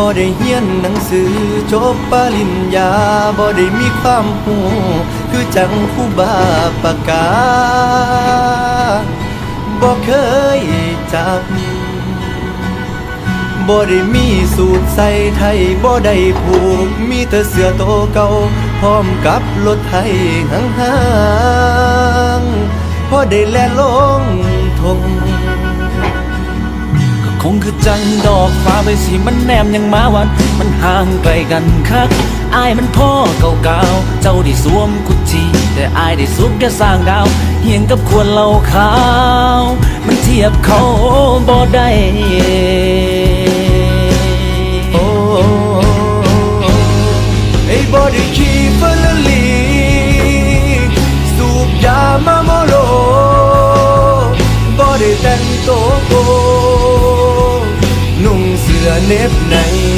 บ่ได้เรียนหนังสือจบปริญญาบ่ได้มีความหูคือจังผู้บาปากกาบ่เคยจับบ่ได้มีสูตรใส่ไทยบ่ได้ผูก มีแต่เสื้อโตเก่าพร้อมกับรถไทยห่างห่างๆพอได้แล่นลง งคือจังดอกฟ้าไปสิมันแนมยังมาวัน มันห่างไกลกันคักอายมันพ่อเก่าๆ เจ้าได้สวมกุจีแต่อายได้สุกแค่สร้างดาวเฮียงกับควรเหล่าขาว มันเทียบเขาบ่ได้โอ้ไอ้บอดี้คีเฟอลลีสูบยามาโมโลบอดี้แต่งโตวโก อเน็บใน